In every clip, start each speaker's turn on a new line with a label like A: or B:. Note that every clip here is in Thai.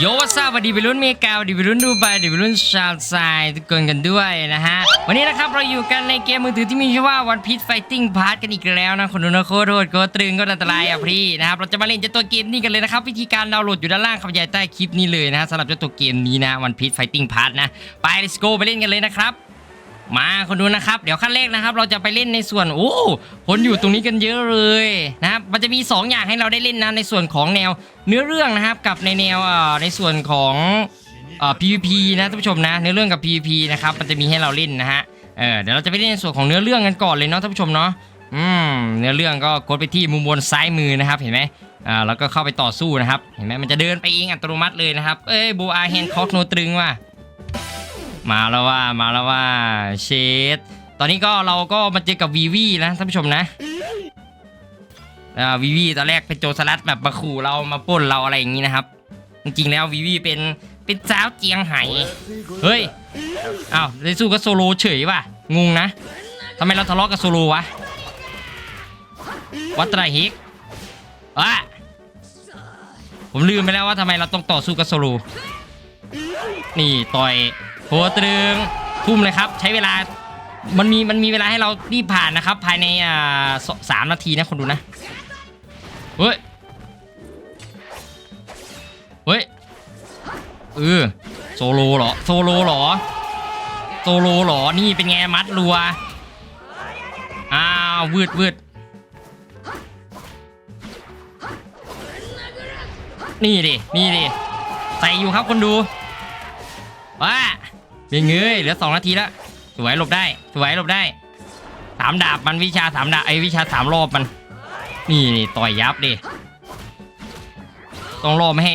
A: โยวัสวัสดีไปรุ่นเมกาวัสดีไปรุ่นดูไบดีไปรุ่นชาวไซทุกคนกันด้วยนะฮะ วันนี้นะครับเราอยู่กันในเกมมือถือที่มีชื่อว่า One Piece Fighting Part กันอีกแล้วนะคนดูนะโคตรโหดโคตรตรึงก็อันตรายอะพี่นะครับเราจะมาเล่นเจ้าตัวเกมนี้กันเลยนะครับ วิธีการดาวน์โหลดอยู่ด้านล่างคำบรรยายใต้คลิปนี้เลยนะฮะสำหรับเจ้าตัวเกมนี้นะ One Piece Fighting Part นะ ไป let's go ไปเล่นกันเลยนะครับ มาคนดูนะครับ เดี๋ยวขั้นแรกนะครับ เราจะไปเล่นในส่วนโอ้คนอยู่ตรงนี้กันเยอะเลยนะครับมันจะมี 2 อย่างให้เราได้เล่นนะในส่วนของแนวเนื้อเรื่องนะครับกับในแนวอ่อในส่วนของเอ่อ PVP นะท่านผู้ชมนะเนื้อเรื่องกับ PVP นะครับมันจะมีให้เราเล่นนะฮะเออเดี๋ยวเราจะไปเล่นในส่วนของเนื้อเรื่องกันก่อนเลยเนาะท่านผู้ชมเนาะอืมเนื้อเรื่องก็กดไปที่มุมบนซ้ายมือนะครับเห็นไหมอ่าแล้วก็เข้าไปต่อสู้นะครับเห็นไหมมันจะเดินไปเองอัตโนมัติเลยนะครับเอ้ยบูอาแฮนด์คอกโนตรึงว่ะ มาแล้วว่ามาแล้วว่าเชดตอนนี้ก็เราก็มาเจอกับวีวีนะท่านผู้ชมนะวีวีตอนแรกเป็นโจรสลัดแบบมาขู่เรามาป้นเราอะไรอย่างนี้นะครับ จริงๆแล้ววีวีเป็นเป็นสาวเจียงไห้เฮ้ยอ้าวได้สู้กับโซโลเฉยว่ะงงนะทำไมเราทะเลาะกับโซโลวะวัตไรฮิกอะผมลืมไปแล้วว่าทำไมเราต้องต่อสู้กับโซโลนี่ต่อย โหตรึงทุ่มเลยครับ ใช้เวลา มันมีมันมีเวลาให้เรารีบผ่านนะครับ ภายในอ่าสามนาทีนะคนดูนะ เฮ้ย เฮ้ยเออโซโลเหรอ โซโลเหรอ โซโลเหรอ นี่เป็นไงมัดรัว อ้าววืดวืดนี่ดิ นี่ดิ ใส่อยู่ครับคนดู เป็นเงยเหลือสองนาทีแล้วสวยหลบได้สวยหลบได้สามดาบมันวิชาสามดาบไอวิชาสามรอบมัน นี่นี่ต่อยยับดิต้องรอไม่ให้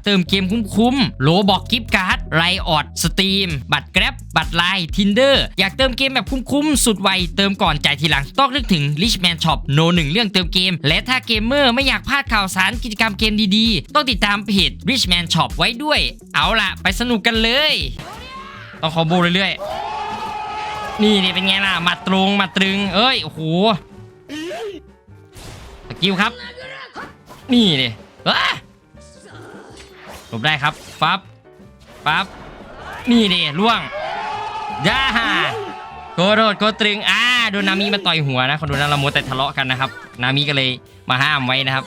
A: เติมเกมคุ้มๆโลบอกกิฟต์การ์ดไรออดสตรีมบัตรแกร็บบัตรไลน์ทินเดอร์อยากเติมเกมแบบคุ้มๆ สุดไว เติมก่อนจ่ายทีหลัง ต้องนึกถึง Richman Shop โนหนึ่งเรื่องเติมเกม และถ้าเกมเมอร์ไม่อยากพลาดข่าวสารกิจกรรมเกมดีๆ ต้องติดตามเพจ Richman Shop ไว้ด้วย เอาล่ะ ไปสนุกกันเลย ต้องคอมโบเรื่อยๆ นี่นี่เป็นไงล่ะมัดตรงมัดตรึง เอ้ย โอ้โหสกิลครับ นี่ดิอ้า หลบได้ครับปั๊บปั๊บนี่ดิล่วงย่าโกโดดโกตรึงอ่าโดนนามิมาต่อยหัวนะคนดูนะเราโมแต่ทะเลาะกันนะครับ นามิก็เลยมาห้ามไว้นะครับ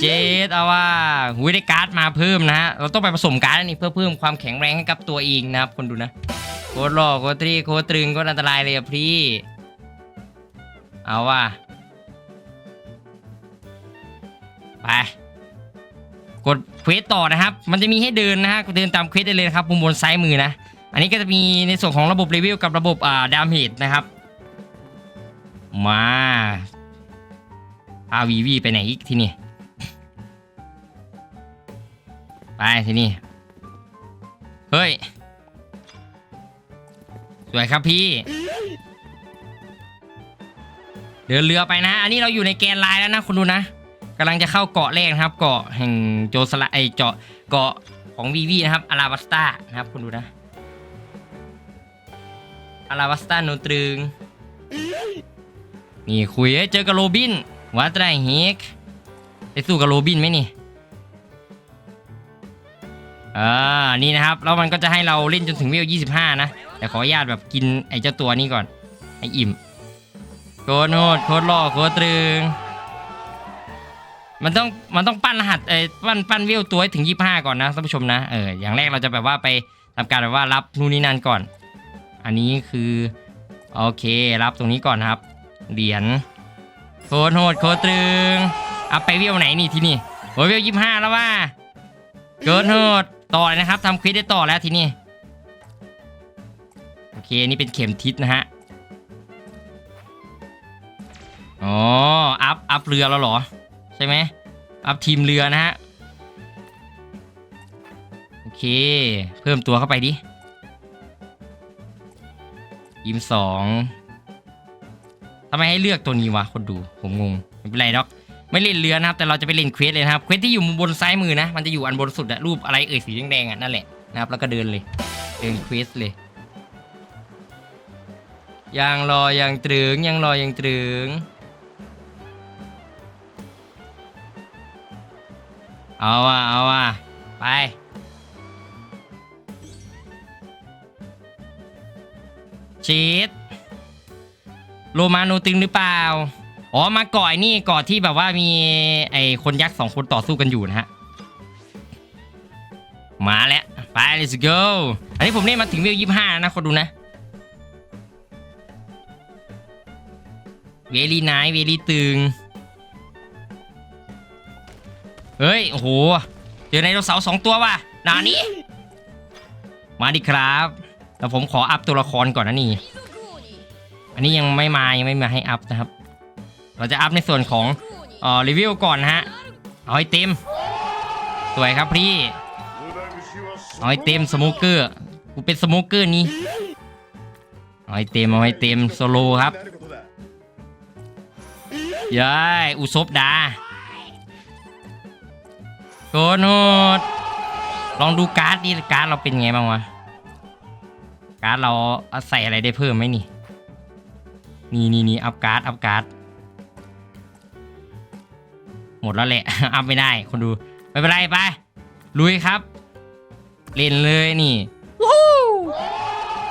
A: เจดเอาว่าหุยได้การ์ดมาเพิ่มนะฮะเราต้องไปผสมการ์ดนี่เพื่อเพิ่มความแข็งแรงให้กับตัวเองนะครับ คนดูนะโคตรหล่อโคตรรีโคตรตึงโคตรอันตรายเลยอะพี่ เอาว่าไป กดเควสต่อนะครับ มันจะมีให้เดินนะฮะเดินตามเควสได้เลยนะครับมุมบนซ้ายมือนะ อันนี้ก็จะมีในส่วนของระบบเลเวกับระบบอ่าดามเฮดนะครับ มาพาวีวีไปไหนอีกที่นี่ ไปที่นี่ เฮ้ย สวยครับพี่ เดินเรือไปนะ อันนี้เราอยู่ในแกนไลน์แล้วนะคุณดูนะำลังจะเข้าเกาะแรกนะครับ เกาะแห่งโจสละไอเจาะเกาะของวีวีนะครับอาราบัสตานะครับคุณดูนะอาราบัสตาโนตรึงนี่คุยเจอกับโรบินวัดไรเฮกไปสู้กับโรบินไหมนี่อ่านี่นะครับแล้วมันก็จะให้เราเล่นจนถึงเวล 25 นะ แต่ขออนุญาตแบบกินไอ้เจ้าตัวนี้ก่อน ให้อิ่มโคตรโหดโคตรหล่อโคตรตรึง มันต้องมันต้องปั้นรหัสเอ้ปั้นปั้นเวตัวให้ถึง 25 ก่อนนะท่านผู้ชมนะเอออย่างแรกเราจะแบบว่าไปทำการแบบว่ารับนู่นนี่นั่นก่อน อันนี้คือโอเครับตรงนี้ก่อนครับ เหรียญโคตรโหดโคตรตรึงเอาไปเวไหนนี่ที่นี่โอ้ยเวล25แล้วว่าเกินโหดต่อเลยนะครับทำควิดได้ต่อแล้วที่นี้โอเคนี่เป็นเข็มทิศนะฮะอ๋ออัพอัพเรือแล้วเหรอ ช่ไหมอัพทีมเรือนะฮะโอเค เพิ่มตัวเข้าไปดิยิมสองทำไมให้เลือกตัวนี้วะคนดูผมงงไม่เป็นไรดอก ไม่เล่นเรือนะครับ แต่เราจะไปเล่นเควสเลยนะครับเควสที่อยู่บนซ้ายมือนะ มันจะอยู่อันบนสุดอะรูปอะไรเอ่ยสีแดงๆอะนั่นแหละนะครับแล้วก็เดินเลยเดินเควสเลยยังรอยังตรึงยังรอยังตรึง เอาว่ะเอาว่ะไป ชีสโลมาโนตึงหรือเปล่า อ๋อ มาก่อยนี่ก่อนที่แบบว่ามีไอคนยักษ์สองคนต่อสู้กันอยู่นะฮะ มาแล้ว ไป let's go อันนี้ผมเล่นมาถึงเวลยี่ห้านะคนดูนะ เวลีไนเวลีตึง เฮ้ย โอ้โห เจอไดโนเสาร์สองตัวว่ะนานี้ มาดิครับแต่ผมขออัพตัวละครก่อนนะนี่ อันนี้ยังไม่มายังไม่มาให้อัพนะครับ เราจะอัพในส่วนของเอ่อรีวิวก่อนนะฮะ เอาให้เต็ม สวยครับพี่ เอาให้เต็มสโมเกอร์ กูเป็นสโมเกอร์นี่ เอาให้เต็มเอาให้เต็มโซโลครับย้ายอุซบดา โกนโหดลองดูการ์ดดิการ์ดเราเป็นไงบ้างวะ การ์ดเราเอาใส่อะไรได้เพิ่มไหมนี่ นี่นี่นี่อัพการ์ดอัพการ์ดหมดแล้วแหละ อัพไม่ได้ คนดู ไม่เป็นไรไป ลุยครับ เล่นเลยนี่วู้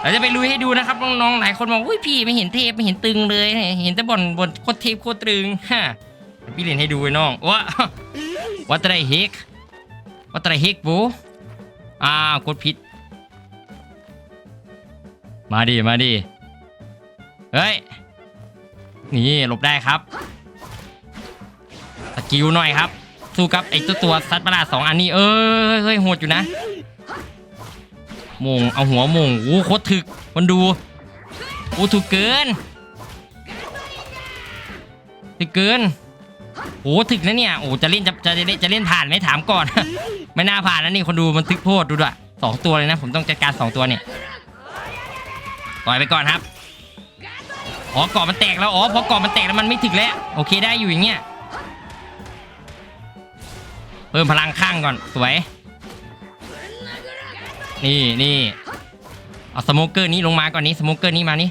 A: เราจะไปลุยให้ดูนะครับน้องๆหลายคนบอกอุ้ยพี่ไม่เห็นเทพไม่เห็นตึงเลย เห็นแต่บอลบนโคตรเทพโคตรตึงฮะพี่เล่นให้ดูไอ้น้องวะวัตไรเฮก วัตไรเฮกบูอ้าวกดผิด มาดิมาดิเฮ้ย นี่หลบได้ครับ สกิลหน่อยครับ สู้กับไอ้ตัวตัวซัดประหลาดสองอันนี้เอ้ยเฮ้ยโหดอยู่นะมงเอาหัวมงโอ้โคตรถึกคนดูโอ้ถูกเกินถึกเกินโอ้ถึกนะเนี่ยโอ้จะเล่นจะจะจะเล่นจะเล่นผ่านไหมถามก่อน ไม่น่าผ่านนะนี่คนดูมันทึกโพดดูด้วยสองตัวเลยนะ ผมต้องจัดการสองตัวเนี่ยปล่อยไปก่อนครับอ๋อกรอบมันแตกแล้วอ๋อพอกรอบมันแตกแล้วมันไม่ถึกแล้วโอเคได้อยู่อย่างเงี้ยเพิ่มพลังข้างก่อนสวย นี่นี่เอาสโมเกอร์นี้ลงมาก่อนนี้สโมเกอร์นี้มานี่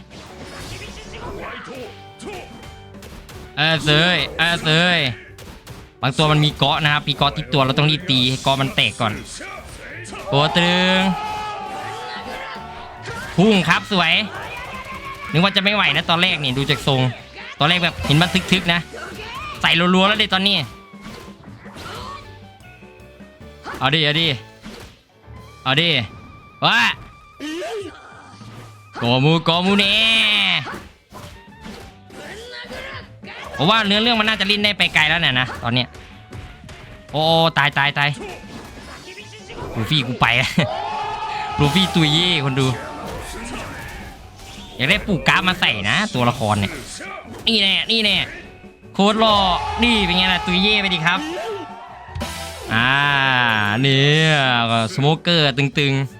A: เออเซยเออเซย บางตัวมันมีเกาะนะครับมีเกาะที่ตัวเราต้องรีบตีให้เกาะมันแตกก่อนตัวตรึงพุ่งครับสวยนึกว่าจะไม่ไหวนะตอนแรกนี่ดูจากทรง ตอนแรกแบบเห็นมันทึกๆนะ ใส่รัวๆแล้วเดยตอนนี้เอาดิเอาดิเอาดิว้าโกมูโกมูเน่ ผมว่าเนื้อเรื่องมันน่าจะลิ้นได้ไปไกลแล้วเนี่ยนะตอนเนี้ยโอ้ตายตายตายลูฟี่กูไปแล้วลูฟี่ตุยเย่คนดูอยากได้ปูกามาใส่นะ ตัวละครเนี่ยนี่แน่นี่แน่โคตรหล่อนี่เป็นไงล่ะตุยเย่ไปดิครับอ่าเนี่ยสโมเกอร์ตึงๆ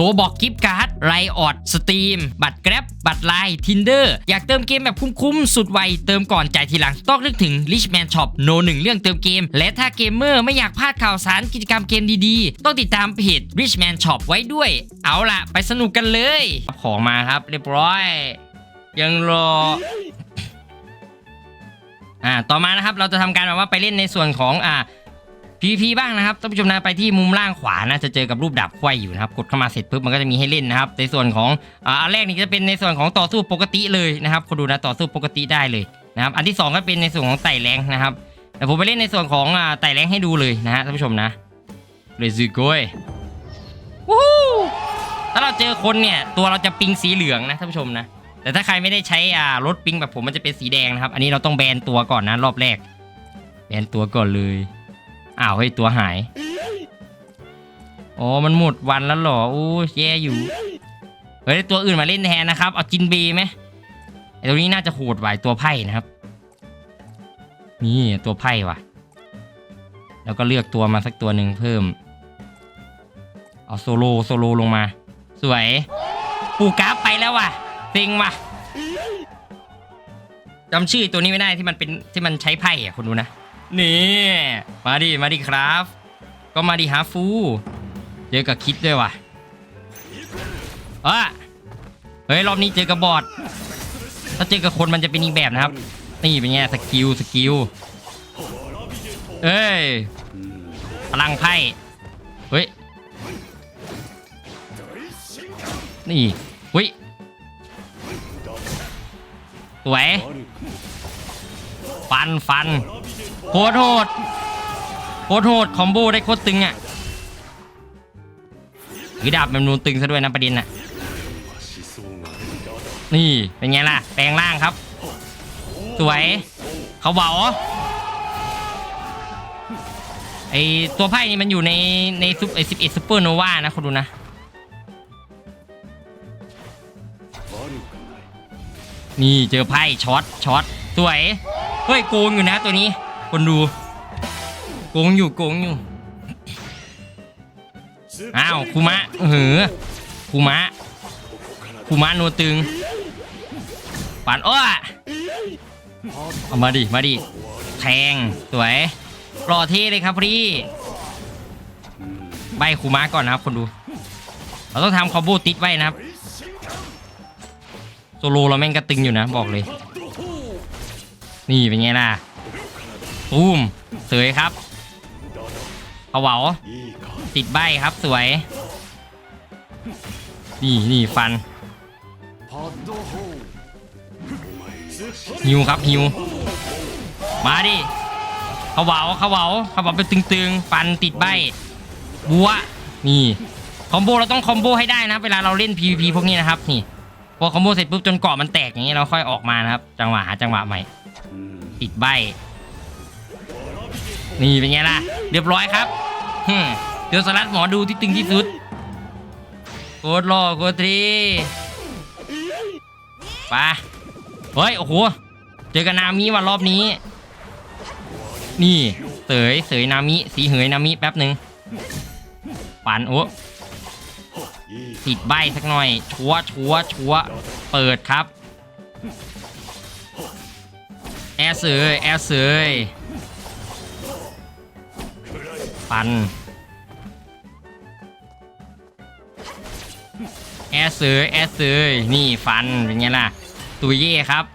A: ลบอกกิฟต์การ์ดไรออดสตรีมบัตรแกร็บบัตรไลน์ทินเดอร์อยากเติมเกมแบบคุ้มๆ สุดไว เติมก่อนจ่ายทีหลัง ต้องนึกถึง Richman Shop โนหนึ่งเรื่องเติมเกม และถ้าเกมเมอร์ไม่อยากพลาดข่าวสารกิจกรรมเกมดีๆ ต้องติดตามเพจ Richman Shop ไว้ด้วย เอาล่ะ ไปสนุกกันเลยของมาครับเรียบร้อย ยังรออ่าต่อมานะครับเราจะทำการแบบว่าไปเล่นในส่วนของอ่า PVP บ้างนะครับท่านผู้ชมนะไปที่มุมล่างขวานะจะเจอกับรูปดาบไขว้อยู่นะครับกดเข้ามาเสร็จปุ๊บมันก็จะมีให้เล่นนะครับในส่วนของอ่าอันแรกนี่จะเป็นในส่วนของต่อสู้ปกติเลยนะครับคุณดูนะต่อสู้ปกติได้เลยนะครับอันที่สองก็เป็นในส่วนของไต่แรงนะครับแต่ผมไปเล่นในส่วนของอ่าไต่แรงให้ดูเลยนะฮะท่านผู้ชมนะเลยซึโกยวู้ฮู้ถ้าเราเจอคนเนี่ยตัวเราจะปิงสีเหลืองนะท่านผู้ชมนะแต่ถ้าใครไม่ได้ใช้อ่ารถปิงแบบผมมันจะเป็นสีแดงนะครับ อันนี้เราต้องแบนตัวก่อนนะรอบแรก แบนตัวก่อนเลย อ้าวเฮ้ยตัวหายอ๋อมันหมดวันแล้วหรอโอ้แย่อยู่เฮ้ยตัวอื่นมาเล่นแทนนะครับเอาจินบย์ไหมไอตัวนี้น่าจะโหดไหวตัวไพ่นะครับ นี่ตัวไพ่ว่ะ แล้วก็เลือกตัวมาสักตัวหนึ่งเพิ่ม เอาโซโลโซโลลงมา สวย ปูกราฟไปแล้วว่ะเซ็งว่ะจำชื่อตัวนี้ไม่ได้ที่มันเป็นที่มันใช้ไพ่อะคุณดูนะ นี่ มาดิ มาดิครับ ก็มาดิฮาฟูเจอกับคิดด้วยว่ะอะเฮ้ย รอบนี้เจอกับบอดถ้าเจอกับคนมันจะเป็นอีกแบบนะครับ นี่เป็นไงสกิลสกิลเอ้ยพลังไพ่เฮ้ยนี่เฮ้ยสวยฟันฟัน โคตรโหดโคตรโหดคอมโบได้โคตรตึงอะหรือดาบแมันนูนตึงซะด้วยนะประเด็นน่ะ นี่เป็นไงล่ะ แปลงร่างครับ สวย เขาเบาไอตัวไพ่นี่มันอยู่ในในซุปไอสิบเอ็ดซูเปอร์โนวานะคุณดูนะ นี่เจอไพ่ช็อตช็อตสวย เฮ้ยโกงอยู่นะตัวนี้ คนดูโกงอยู่โกงอยู่อ้าวคูมะเหือคูมะคูมะโนตึงปันอ้อเอามาดิมาดิแทงสวยรอเท่เลยครับพี่ใบคูมะก่อนนะครับ คนดู เราต้องทำคอมโบติดไว้นะครับโซโลเราแม่งก็ตึงอยู่นะบอกเลย นี่เป็นไงล่ะ ตูมสวยครับเอาเหวาติดใบครับสวย นี่นี่ฟันฮิวครับฮิว มาดิเขาเหวาเขาเหวาเขาเหวาเป็นตึงๆ ฟันติดใบบัวนี่คอมโบเราต้องคอมโบให้ได้นะเวลาเราเล่น PVP พวกนี้นะครับนี่พอคอมโบเสร็จปุ๊บจนเกาะมันแตกอย่างนี้เราค่อยออกมานะครับ จังหวะหาจังหวะใหม่ ติดใบ นี่เป็นไงล่ะ เรียบร้อยครับเดี๋ยวสลัดหมอดูที่ตึงที่สุดโคตรหล่อโคตรทีไปเฮ้ย โอ้โห เจอกันนามิว่ะรอบนี้ นี่ เสยเสยนามิ สีเหยนามิแป๊บหนึ่งปันโอ้ติดใบสักหน่อย ชัวชัวชัวเปิดครับ แอร์เสยแอร์เสย ปัน แอร์เสยแอร์เสยนี่ฟัน เป็นไงล่ะ ตุยเย่ครับ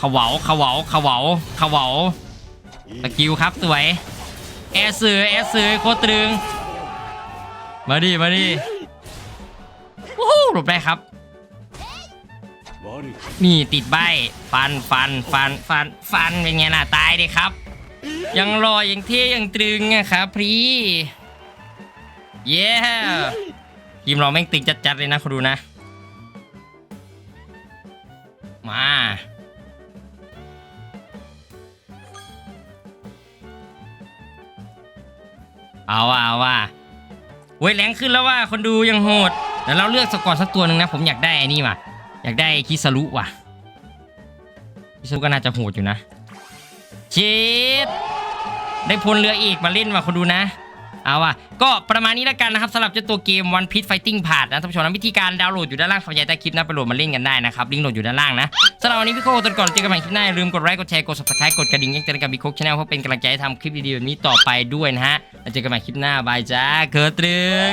A: ขาเหวาเขาเหวาเขาเหวาเขาวาสกิลครับสวย แอร์เสือแอร์เสือโคตรตึง มาดิมาดิวู้ฮู้หลบได้ครับ นี่ติดใบฟันฟันฟันฟันฟันเป็นไงล่ะตายดิครับ ยังรอยังเท่ยังตรึงอะครับพี่เย้ทีมเราแม่งตึงจัดๆเลยนะคุณดูนะ มาเอาว่ะเอาว่ะเว้ยแรงขึ้นแล้วว่าคนดูยังโหดเดี๋ยวเราเลือกสกอร์สักตัวหนึ่งนะ ผมอยากได้อ้นี่ว่ะ อยากได้คิสรุว่ะคิสรุก็น่าจะโหดอยู่นะชิดได้พลเรือเอกมาเล่นว่ะคนดูนะเอาว่ะก็ประมาณนี้แล้วกันนะครับสำหรับเจ้าตัวเกม One Piece Fighting ผ่านนะท่านผู้ชมนะวิธีการดาวน์โหลดอยู่ด้านล่างขอบใจใต้คลิปนะไปโหลดมาเล่นกันได้นะครับลิงก์โหลดอยู่ด้านล่างนะสำหรับวันนี้พี่โคตอนก่อนเจอกันใหม่คลิปหน้าลืมกดไลค์กดแชร์กด subscribe กดกระดิ่งแจ้งเตือนกับบิ๊กโคกชาแนลเพื่อเป็นกำลังใจให้ทำคลิปดีๆแบบนี้ต่อไปด้วยนะฮะแล้วเจอกันใหม่คลิปหน้าบายจ้าเกิดตรึง